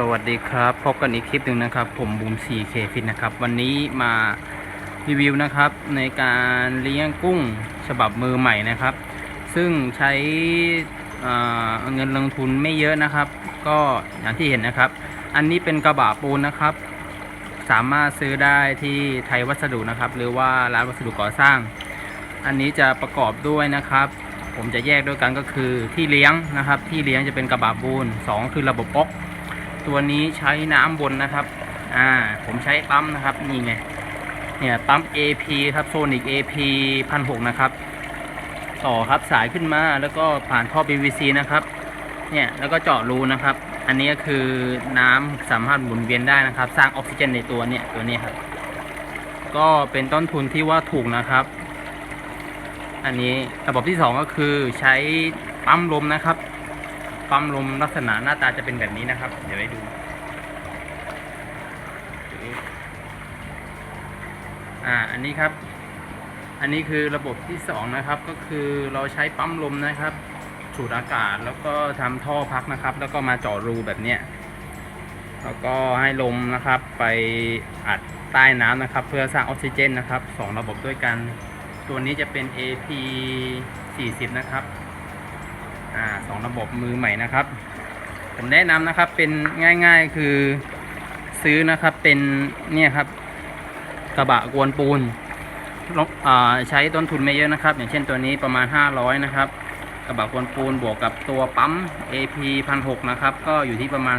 สวัสดีครับ พบกันอีกคลิปหนึ่งนะครับ ผมบูม 4K Fit นะครับ วันนี้มารีวิวนะครับ ในการเลี้ยงกุ้งฉบับมือใหม่นะครับ ซึ่งใช้เเงินลงทุนไม่เยอะนะครับ ก็อย่างที่เห็นนะครับ อันนี้เป็นกระบะปูนนะครับ สามารถซื้อได้ที่ไทยวัสดุนะครับ หรือว่าร้านวัสดุก่อสร้าง อันนี้จะประกอบด้วยนะครับผมจะแยกด้วยกันก็คือที่เลี้ยงนะครับ ที่เลี้ยงจะเป็นกระบะปูนสองคือระบบอ๊อก ตัวนี้ใช้น้ำบนนะครับ อ่า ผมใช้ปั๊มนะครับ นี่ไง เนี่ยปั๊ม AP ครับโซนิก AP พันหนะครับ ต่อครับสายขึ้นมาแล้วก็ผ่านท่อ PVC นะครับ เนี่ยแล้วก็เจาะรูนะครับ อันนี้ก็คือน้ำสามารถหมุนเวียนได้นะครับ สร้างออกซิเจนในตัวเนี่ยตัวนี้ครับ ก็เป็นต้นทุนที่ว่าถูกนะครับ อันนี้ระบบที่สองก็คือใช้ปั๊มลมนะครับ ปั๊มลมลักษณะหน้าตาจะเป็นแบบนี้นะครับ เดี๋ยวให้ดูอ่าอันนี้ครับ อันนี้คือระบบที่สองนะครับ ก็คือเราใช้ปั๊มลมนะครับสูดอากาศแล้วก็ทำท่อพักนะครับ แล้วก็มาเจาะรูแบบเนี้ยแล้วก็ให้ลมนะครับ ไปอัดใต้น้ำนะครับ เพื่อสร้างออกซิเจนนะครับสองระบบด้วยกัน ตัวนี้จะเป็น AP 40 นะครับ อ่าสองระบบมือใหม่นะครับ ผมแนะนำนะครับเป็นง่ายๆคือซื้อนะครับเป็นเนี่ยครับกระบะกวนปูนใช้ต้นทุนไม่เยอะนะครับ อย่างเช่นตัวนี้ประมาณ 500 นะครับ กระบะกวนปูนบวกกับตัวปั๊ม AP 1,600นะครับ ก็อยู่ที่ประมาณ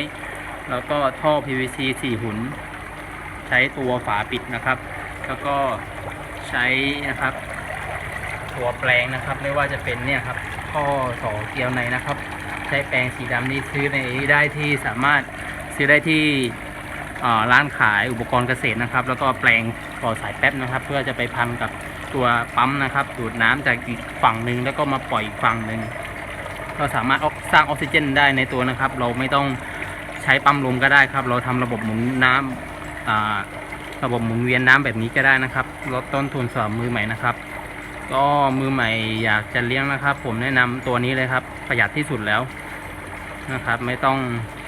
2-300 แล้วก็ท่อ PVC 4 หุ่น ใช้ตัวฝาปิดนะครับ แล้วก็ใช้นะครับ ตัวแปลงนะครับ ไม่ว่าจะเป็นเนี่ยครับ ท่อต่อเกลียวในนะครับ ใช้แปลงสีดำนี่ซื้อในได้ที่สามารถซื้อได้ที่ร้านขายอุปกรณ์เกษตรนะครับ แล้วก็แปลงต่อสายแป๊บนะครับ เพื่อจะไปพันกับตัวปั๊มนะครับ ดูดน้ำจากอีกฝั่งหนึ่งแล้วก็มาปล่อยอีกฝั่งหนึ่งก็สามารถสร้างออกซิเจนได้ในตัวนะครับ เราไม่ต้องใช้ปั๊มลมก็ได้ครับ เราทำระบบหมุนน้ำอ่าระบบหมุนเวียนน้ำแบบนี้ก็ได้นะครับลดต้นทุนสำหรับมือใหม่นะครับ ก็มือใหม่อยากจะเลี้ยงนะครับ ผมแนะนำตัวนี้เลยครับ ประหยัดที่สุดแล้วนะครับ ไม่ต้อง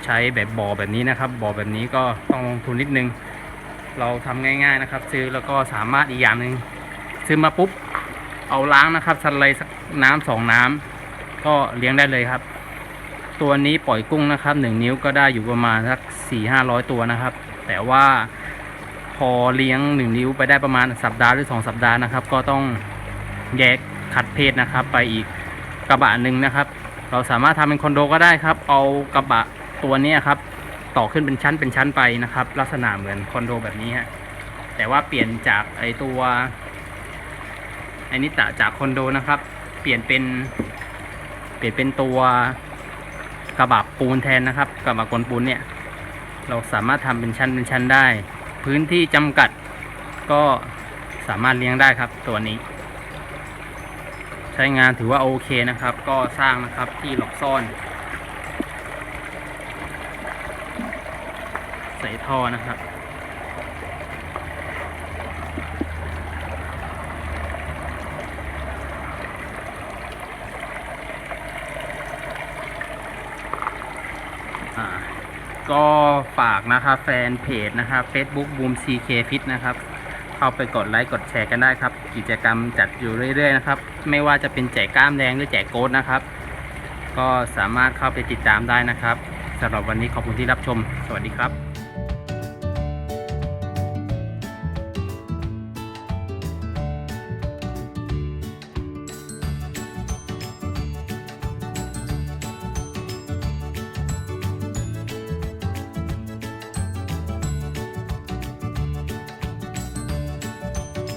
ใช้แบบบ่อแบบนี้นะครับบ่อแบบนี้ก็ต้องลงทุนนิดนึง เราทำง่าย ๆนะครับ ซื้อแล้วก็สามารถอีกอย่างหนึ่งซื้อมาปุ๊บเอาล้างนะครับสไลด์น้ำสองน้ำก็เลี้ยงได้เลยครับ ตัวนี้ปล่อยกุ้งนะครับหนึ่งนิ้วก็ได้อยู่ประมาณสักสี่ห้าร้อยตัวนะครับ แต่ว่าพอเลี้ยงหนึ่งนิ้วไปได้ประมาณสัปดาห์หรือสองสัปดาห์นะครับ ก็ต้อง แยกคัดเพศนะครับ ไปอีกกระบะหนึ่งนะครับ เราสามารถทำเป็นคอนโดก็ได้ครับ เอากระบะตัวนี้ครับ ต่อขึ้นเป็นชั้นเป็นชั้นไปนะครับ ลักษณะเหมือนคอนโดแบบนี้ฮะแต่ว่าเปลี่ยนจากไอตัวไอนิตะจากคอนโดนะครับ เปลี่ยนเป็น เปลี่ยนเป็นตัวกระบะปูนแทนนะครับ กระบะกลปูนเนี่ย เราสามารถทำเป็นชั้นเป็นชั้นได้ พื้นที่จำกัดก็สามารถเลี้ยงได้ครับตัวนี้ ช้งานถือว่าโอเคนะครับ ก็สร้างนะครับที่หลบซ่อนใส่ท่อนะครับ ก็ฝากนะครับแฟนเพจนะครับ Facebook Boom CK Fit นะครับ เข้าไปกดไลค์กดแชร์กันได้ครับ กิจกรรมจัดอยู่เรื่อยๆนะครับ ไม่ว่าจะเป็นแจกกล้ามแดงหรือแจกโค้ดนะครับ ก็สามารถเข้าไปติดตามได้นะครับสำหรับวันนี้ขอบคุณที่รับชม สวัสดีครับ